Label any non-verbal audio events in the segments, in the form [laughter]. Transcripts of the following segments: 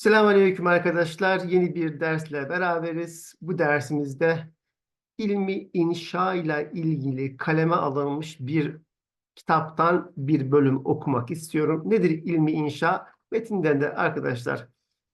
Selamünaleyküm arkadaşlar. Yeni bir dersle beraberiz. Bu dersimizde ilmi inşa ile ilgili kaleme alınmış bir kitaptan bir bölüm okumak istiyorum. Nedir ilmi inşa? Metinden de arkadaşlar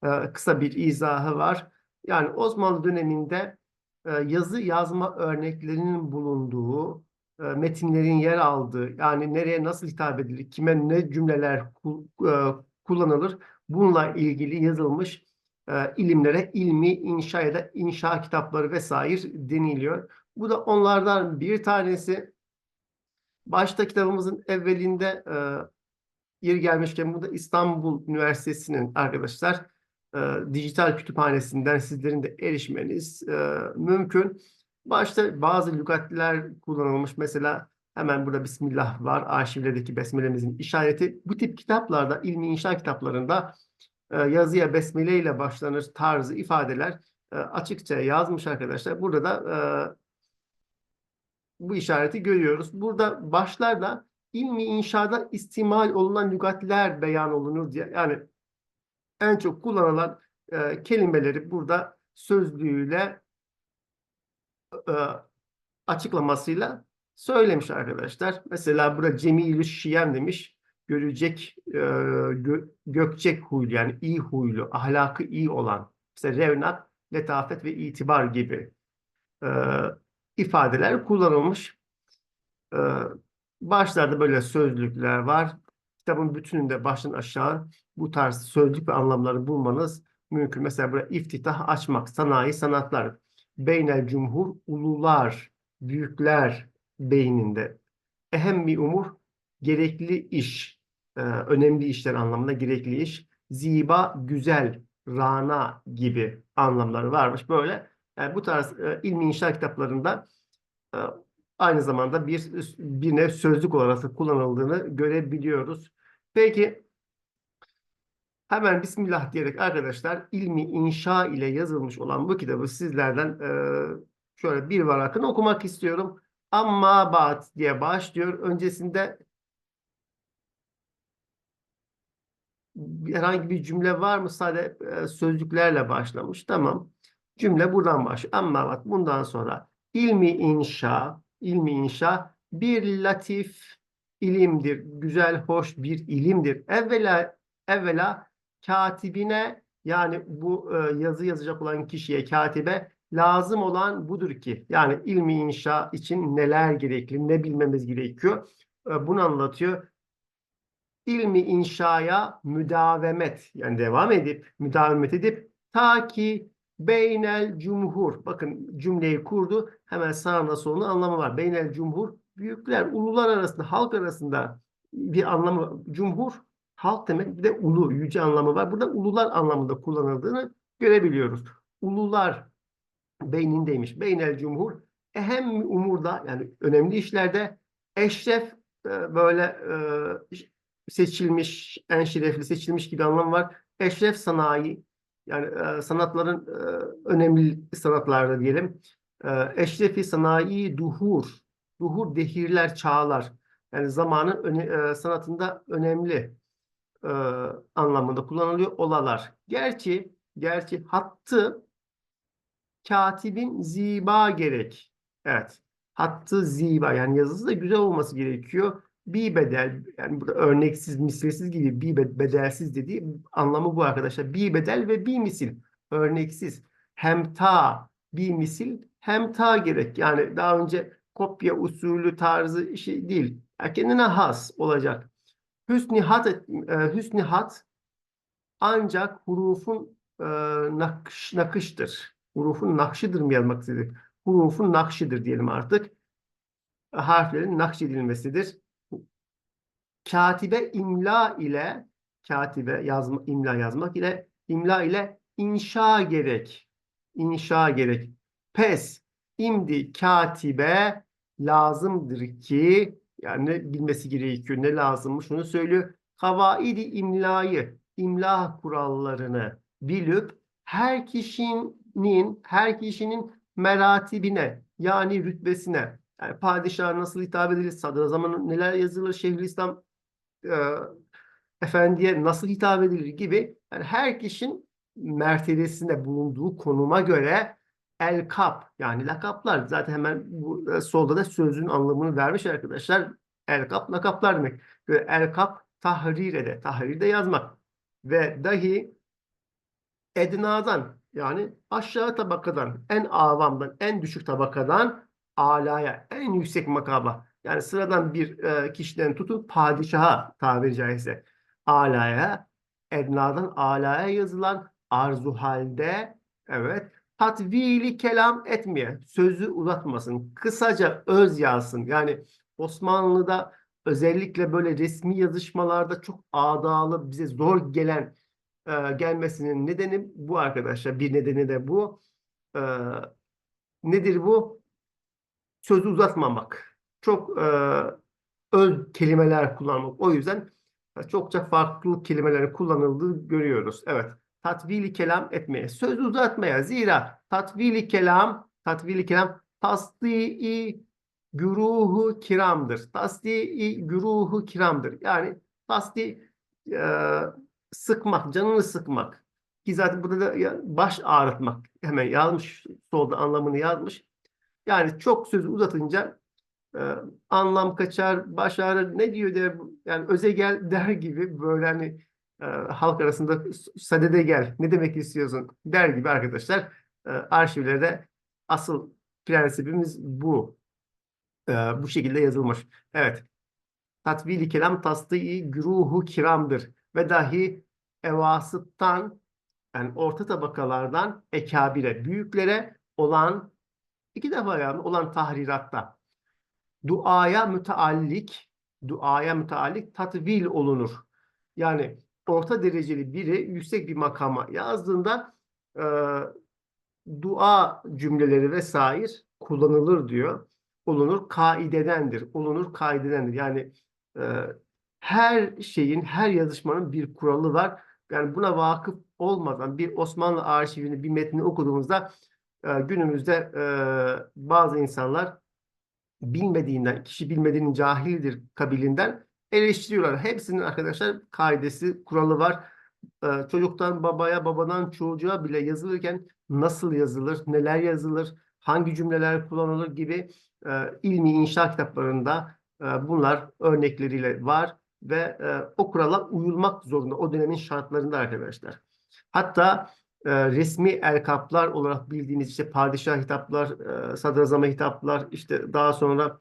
e, kısa bir izahı var. Yani Osmanlı döneminde e, yazı yazma örneklerinin bulunduğu, e, metinlerin yer aldığı, yani nereye nasıl hitap edilir, kime ne cümleler ku- kullanılır, bununla ilgili yazılmış e, ilimlere ilmi inşa ya da inşa kitapları vesaire deniliyor. Bu da onlardan bir tanesi. Başta kitabımızın evvelinde e, yeri gelmişken burada İstanbul Üniversitesi'nin arkadaşlar e, dijital kütüphanesinden sizlerin de erişmeniz e, mümkün. Başta bazı lügatler kullanılmış. Mesela hemen burada Bismillah var. Arşivlerdeki besmelemizin işareti. Bu tip kitaplarda, ilmi inşa kitaplarında e, yazıya besmele ile başlanır tarzı ifadeler e, açıkça yazmış arkadaşlar. Burada da e, bu işareti görüyoruz. Burada başlarda ilmi inşada istimal olunan lügatler beyan olunur diye. Yani en çok kullanılan e, kelimeleri burada sözlüğüyle e, açıklamasıyla söylemiş arkadaşlar. Mesela burada cemilü şiyem demiş. Görecek, e, gö- gökçek huylu yani iyi huylu, ahlakı iyi olan. Mesela revnak, letafet ve itibar gibi e, ifadeler kullanılmış. E, başlarda böyle sözlükler var. Kitabın bütününde baştan aşağı bu tarz sözlük ve anlamları bulmanız mümkün. Mesela burada iftitah açmak, sanayi, sanatlar, beynel cumhur, ulular, büyükler beyninde. Ehem bir umur, gerekli iş, e, önemli işler anlamında gerekli iş. Ziba, güzel, rana gibi anlamları varmış. Böyle yani bu tarz e, ilmi inşa kitaplarında e, aynı zamanda bir bir nev sözlük olarak kullanıldığını görebiliyoruz. Peki hemen Bismillah diyerek arkadaşlar ilmi inşa ile yazılmış olan bu kitabı sizlerden e, şöyle bir varakını okumak istiyorum. Amma ba'd diye başlıyor. Öncesinde herhangi bir cümle var mı? Sadece e, sözcüklerle başlamış. Tamam. Cümle buradan başlıyor. Amma ba'd. Bundan sonra ilmi inşa, ilmi inşa bir latif ilimdir. Güzel, hoş bir ilimdir. Evvela evvela katibine yani bu e, yazı yazacak olan kişiye katibe lazım olan budur ki yani ilmi inşa için neler gerekli, ne bilmemiz gerekiyor. E, bunu anlatıyor. İlmi inşaya müdavemet yani devam edip müdavemet edip ta ki beynel cumhur bakın cümleyi kurdu hemen sağında solunda anlamı var. Beynel cumhur büyükler ulular arasında halk arasında bir anlamı cumhur halk demek bir de ulu yüce anlamı var. Burada ulular anlamında kullanıldığını görebiliyoruz. Ulular beynindeymiş. Beynel cumhur ehem umurda yani önemli işlerde eşref e, böyle e, seçilmiş, en şerefli seçilmiş gibi anlam var. Eşref sanayi yani e, sanatların önemli sanatlarda diyelim. Eşrefi sanayi duhur. Duhur dehirler, çağlar. Yani zamanın sanatında önemli e, anlamında kullanılıyor olalar. Gerçi gerçi hattı katibin ziba gerek. Evet. Hattı ziba yani yazısı da güzel olması gerekiyor. Bir bedel yani burada örneksiz, misilsiz gibi bir be- bedelsiz dediği anlamı bu arkadaşlar. Bir bedel ve bir misil. Örneksiz. Hem ta bir misil hem ta gerek. Yani daha önce kopya usulü tarzı işi değil. Kendine has olacak. Hüsnü hat, e, hüsnü hat ancak hurufun e, nakış, nakıştır. Hurufun nakşıdır mı yazmak istedik? Hurufun nakşıdır diyelim artık. Harflerin nakşedilmesidir. Katibe imla ile katibe yazma, imla yazmak ile imla ile inşa gerek. İnşa gerek. Pes imdi katibe lazımdır ki yani bilmesi gerekiyor ne lazımmış onu söylüyor. Kavaidi imlayı imla kurallarını bilip her kişinin her kişinin meratibine yani rütbesine yani padişah nasıl hitap edilir, sadrazamın neler yazılır, Şeyhülislam e, efendiye nasıl hitap edilir gibi yani her kişinin mertebesinde bulunduğu konuma göre el kap yani lakaplar. Zaten hemen bu e, solda da sözün anlamını vermiş arkadaşlar. El kap lakaplar demek. Ve el kap tahrir ede. Tahrirde yazmak. Ve dahi ednadan yani aşağı tabakadan, en avamdan, en düşük tabakadan alaya, en yüksek makama yani sıradan bir e, kişiden tutun padişaha tabiri caizse alaya, ednadan alaya yazılan arzu halde evet tatvili kelam etmeye, sözü uzatmasın, kısaca öz yazsın. Yani Osmanlı'da özellikle böyle resmi yazışmalarda çok ağdalı, bize zor gelen e, gelmesinin nedeni bu arkadaşlar. Bir nedeni de bu. E, nedir bu? Sözü uzatmamak. Çok e, öz kelimeler kullanmak. O yüzden çokça farklı kelimelerin kullanıldığı görüyoruz. Evet. Tatvili kelam etmeye. Sözü uzatmaya. Zira tatvili kelam tatvili kelam tasdii güruhu kiramdır. Tasdii güruhu kiramdır. Yani tasdi e, sıkmak, canını sıkmak. Ki zaten burada da baş ağrıtmak. Hemen yazmış, solda anlamını yazmış. Yani çok sözü uzatınca e, anlam kaçar, baş ağrır, ne diyor der, yani öze gel der gibi böyle hani e, halk arasında sadede gel, ne demek istiyorsun der gibi arkadaşlar. E, arşivlerde asıl prensibimiz bu. E, bu şekilde yazılmış. Evet. Tatvili kelam tasdii güruhu kiramdır. Ve dahi evasıttan yani orta tabakalardan ekabire, büyüklere olan iki defa yani olan tahriratta duaya müteallik duaya müteallik tatvil olunur. Yani orta dereceli biri yüksek bir makama yazdığında e, dua cümleleri vesaire kullanılır diyor. Olunur kaidedendir. Olunur kaidedendir. Yani e, her şeyin, her yazışmanın bir kuralı var. Yani buna vakıf olmadan bir Osmanlı arşivini, bir metni okuduğumuzda e, günümüzde e, bazı insanlar bilmediğinden, kişi bilmediğinin cahildir kabilinden eleştiriyorlar. Hepsinin arkadaşlar kaidesi, kuralı var. E, çocuktan babaya, babadan çocuğa bile yazılırken nasıl yazılır, neler yazılır, hangi cümleler kullanılır gibi e, ilmi inşa kitaplarında e, bunlar örnekleriyle var ve e, o kurala uyulmak zorunda o dönemin şartlarında arkadaşlar. Hatta e, resmi elkaplar olarak bildiğiniz işte padişah hitaplar, e, sadrazama hitaplar, işte daha sonra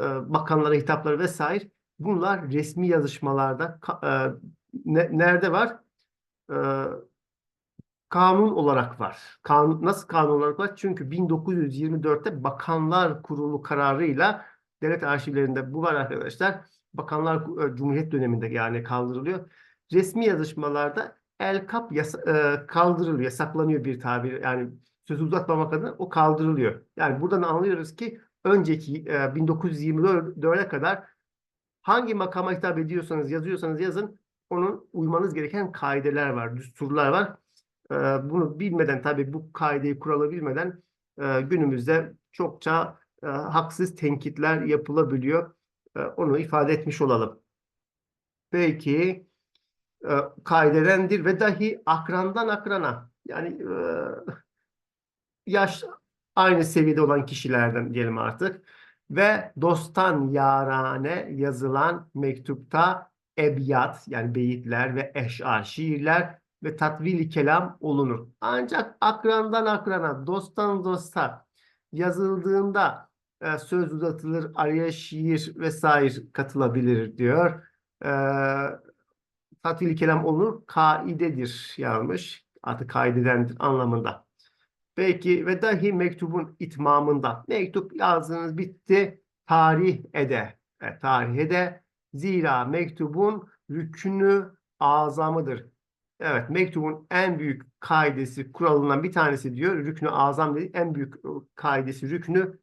e, bakanlara hitaplar vesaire bunlar resmi yazışmalarda e, ne- nerede var? E, kanun olarak var. Kanun, nasıl kanun olarak var? Çünkü 1924'te Bakanlar Kurulu kararıyla devlet arşivlerinde bu var arkadaşlar. Bakanlar e, Cumhuriyet döneminde yani kaldırılıyor. Resmi yazışmalarda el kap yasa- e, kaldırılıyor, yasaklanıyor bir tabir. Yani sözü uzatmamak adına o kaldırılıyor. Yani buradan anlıyoruz ki önceki e, 1924'e kadar hangi makama hitap ediyorsanız, yazıyorsanız yazın onun uymanız gereken kaideler var, düsturlar var. Ee, bunu bilmeden tabii bu kaideyi kuralı bilmeden e, günümüzde çokça e, haksız tenkitler yapılabiliyor. E, onu ifade etmiş olalım. Peki e, kaidedendir ve dahi akrandan akrana yani e, yaş aynı seviyede olan kişilerden diyelim artık ve dosttan yarane yazılan mektupta ebiyat yani beyitler ve eşar şiirler ve tatvili kelam olunur. Ancak akrandan akrana, dosttan dosta yazıldığında e, söz uzatılır, araya şiir vesaire katılabilir diyor. E, tatvili kelam olunur, kaidedir yazmış. Artık kaidedendir anlamında. Peki ve dahi mektubun itmamında mektup yazdınız bitti tarih ede. Evet, tarih ede. Zira mektubun rükünü azamıdır. Evet, mektubun en büyük kaidesi, kuralından bir tanesi diyor. Rüknü azam dedi. En büyük e, kaidesi, rüknü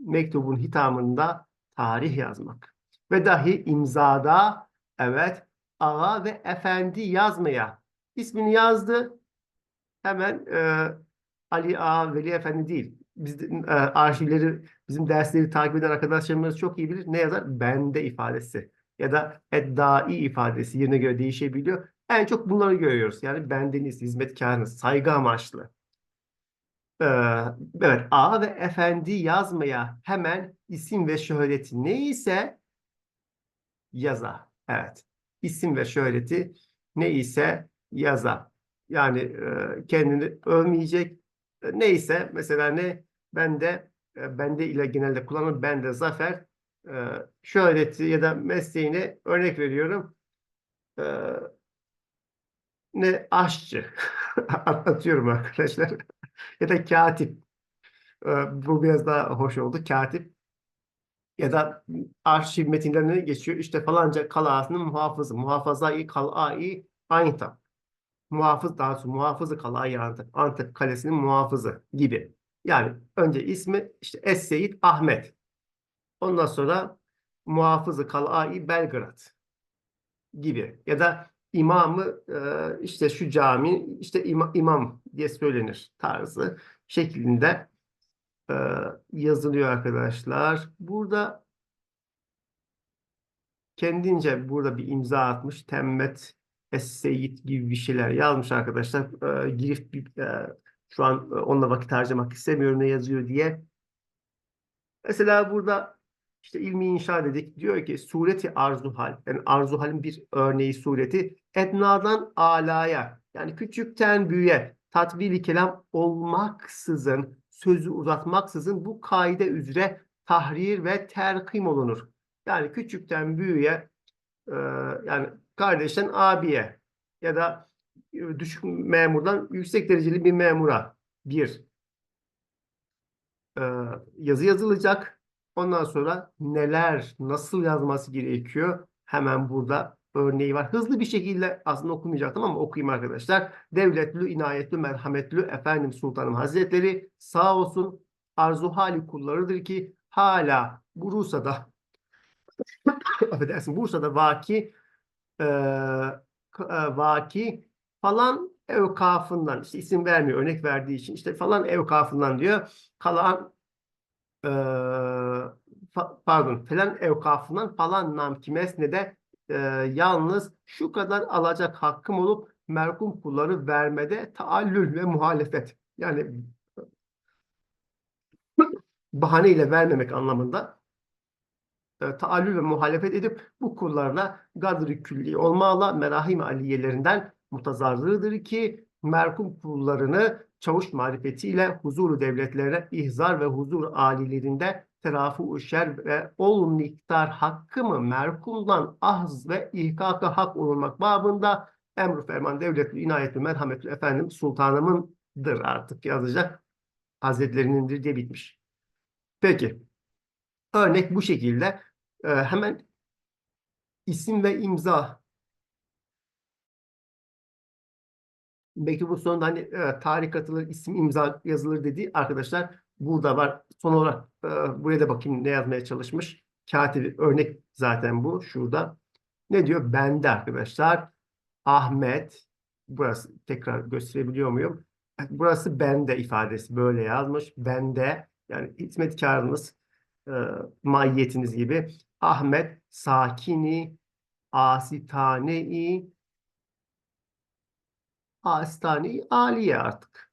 mektubun hitamında tarih yazmak. Ve dahi imzada evet ağa ve efendi yazmaya. İsmini yazdı. Hemen e, Ali Ağa Veli Efendi değil. Biz e, arşivleri, bizim dersleri takip eden arkadaşlarımız çok iyi bilir. Ne yazar? Bende ifadesi. ya da eddai ifadesi yerine göre değişebiliyor. En çok bunları görüyoruz. Yani bendeniz, hizmetkarınız, saygı amaçlı. Ee, evet, A ve efendi yazmaya hemen isim ve şöhreti neyse yaza. Evet, isim ve şöhreti neyse yaza. Yani e, kendini övmeyecek. Neyse mesela ne? Bende, e, bende ile genelde kullanılır. Bende zafer, e, şöhreti ya da mesleğine örnek veriyorum. E, ne aşçı [laughs] atıyorum arkadaşlar ya da katip Ee, bu biraz daha hoş oldu. Katip ya da arşiv metinlerine geçiyor. İşte falanca kalasının muhafızı. Muhafazayı kalai Antep muhafız daha sonra muhafızı kalai Antep Antep kalesinin muhafızı gibi. Yani önce ismi işte Es-Seyit Ahmet. Ondan sonra muhafızı kalai Belgrad gibi ya da imamı e, işte şu cami işte ima- imam diye söylenir tarzı şeklinde e, yazılıyor arkadaşlar. Burada kendince burada bir imza atmış. Temmet Es-Seyyid gibi bir şeyler yazmış arkadaşlar. E, girift bir, e, şu an onunla vakit harcamak istemiyorum ne yazıyor diye. Mesela burada işte ilmi inşa dedik. Diyor ki sureti arzuhal. Yani arzuhalin bir örneği sureti. Ednadan alaya. Yani küçükten büyüğe tatbili kelam olmaksızın, sözü uzatmaksızın bu kaide üzere tahrir ve terkim olunur. Yani küçükten büyüğe e, yani kardeşten abiye ya da e, düşük memurdan yüksek dereceli bir memura bir e, yazı yazılacak. Ondan sonra neler, nasıl yazması gerekiyor? Hemen burada örneği var. Hızlı bir şekilde aslında okumayacaktım ama okuyayım arkadaşlar. Devletlü, inayetli, merhametli Efendim Sultanım Hazretleri sağ olsun arzu hali kullarıdır ki hala Bursa'da [laughs] affedersin Bursa'da vaki e, e, vaki falan evkafından işte isim vermiyor örnek verdiği için işte falan evkafından diyor kalan e, fa- pardon falan evkafından falan nam kimesne de e, yalnız şu kadar alacak hakkım olup merkum kulları vermede taallül ve muhalefet. Yani bahaneyle vermemek anlamında e, taallül ve muhalefet edip bu kullarla gadr-ı külli olmağla merahim aliyelerinden mutazarrıdır ki merkum kullarını çavuş marifetiyle huzuru devletlerine ihzar ve huzur alilerinde terafu şer ve ol miktar hakkı mı merkumdan ahz ve ihkaka hak olunmak babında emr ferman devletli inayetli merhametli efendim sultanımındır artık yazacak hazretlerinindir diye bitmiş. Peki. Örnek bu şekilde. Hemen isim ve imza Belki bu sonunda hani e, tarih atılır, isim imza yazılır dedi arkadaşlar. Burada var. Son olarak e, buraya da bakayım ne yazmaya çalışmış. Katibi örnek zaten bu. Şurada. Ne diyor? Bende arkadaşlar. Ahmet. Burası tekrar gösterebiliyor muyum? Burası bende ifadesi böyle yazmış. Bende yani hizmetkarınız e, mahiyetiniz gibi. Ahmet sakini asitane-i Hastane Aliye artık.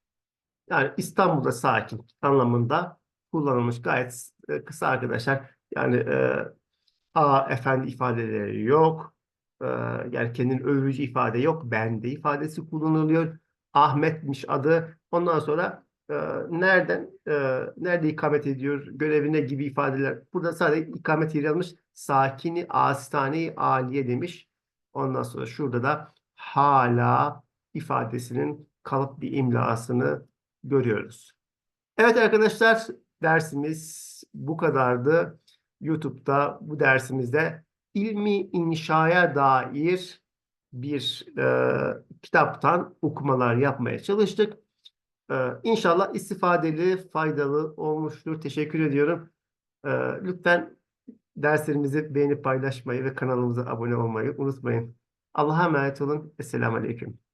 Yani İstanbul'da sakin anlamında kullanılmış gayet e, kısa arkadaşlar. Yani e, A efendi ifadeleri yok. E, yani kendini övücü ifade yok. Bende ifadesi kullanılıyor. Ahmet'miş adı. Ondan sonra e, nereden e, nerede ikamet ediyor görevine gibi ifadeler. Burada sadece ikamet yeri yazmış. Sakini Astane Aliye demiş. Ondan sonra şurada da hala ifadesinin kalıp bir imlasını görüyoruz. Evet arkadaşlar dersimiz bu kadardı. YouTube'da bu dersimizde ilmi inşaya dair bir e, kitaptan okumalar yapmaya çalıştık. E, inşallah istifadeli, faydalı olmuştur. Teşekkür ediyorum. E, lütfen derslerimizi beğenip paylaşmayı ve kanalımıza abone olmayı unutmayın. Allah'a emanet olun. Esselamu Aleyküm.